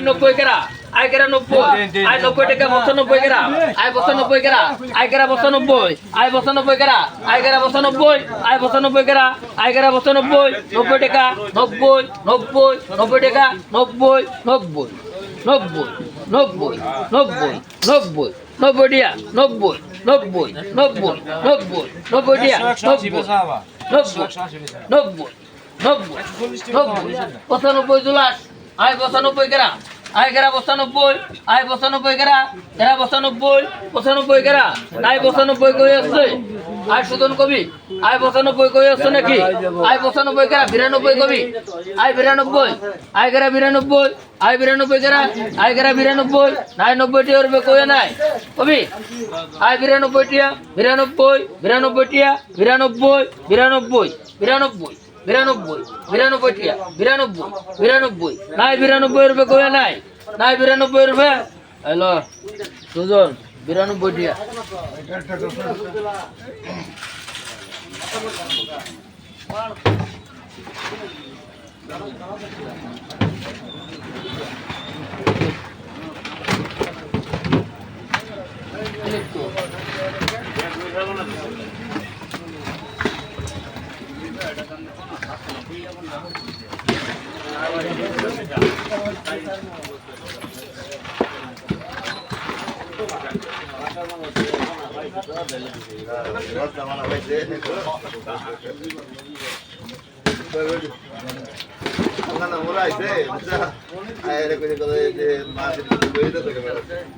নব্বই কেরা আয় কেরা নব্বই আয় নব্বই টাকা পঁচানব্বই কেরা আয় পঁচানব্বই কেরা আয় কেরা পঁচানব্বই আয় পঁচানব্বই কেরা আয় কেরা পঁচানব্বই আয় পঁচানব্বই কেরা আয় কেরা পঁচানব্বই নব্বই টাকা নব্বই নব্বই নব্বই টাকা নব্বই নব্বই নব্বই নব্বই নব্বই নব্বই নব্বই টিয়া নব্বই নব্বই নব্বই নব্বই নব্বই নব্বই নব্বই নব্বই নব্বই নব্বই পঁচানব্বই জুলাস আয় পঁচানব্বই গেরা আয় গেরা পঁচানব্বই? আয় পঁচানব্বই গেরা এরা পঁচানব্বই? পঁচানব্বই গেরা আয় পঁচানব্বই কই আসছে? আয় সুদন কবি। আয় পঁচানব্বই কই আসছে নাকি? আয় পঁচানব্বই গেরা বিরানব্বই কবি। আয় বিরানব্বই। আয় গেরা বিরানব্বই? আয় বিরানব্বই গেরা আয় গেরা বিরানব্বই? আয় নব্বই টিয়া রুপে কয়ে নাই? কবি? আয় বিরানব্বই টিয়া বিরানব্বই? বিরানব্বই টিয়া বিরানব্বই? বিরানব্বই? বিরানব্বই? বিরানব্বই বিরানব্বই টিয়া, বিরানব্বই নাই বিরানব্বই রুপে কয়ে নাই নাই বিরানব্বই রুপে। হ্যালো, সুজন, বিরানব্বই টিয়া। ওরা আইছে বুঝছা আয় রে করে করে যে মাছ কইতে তো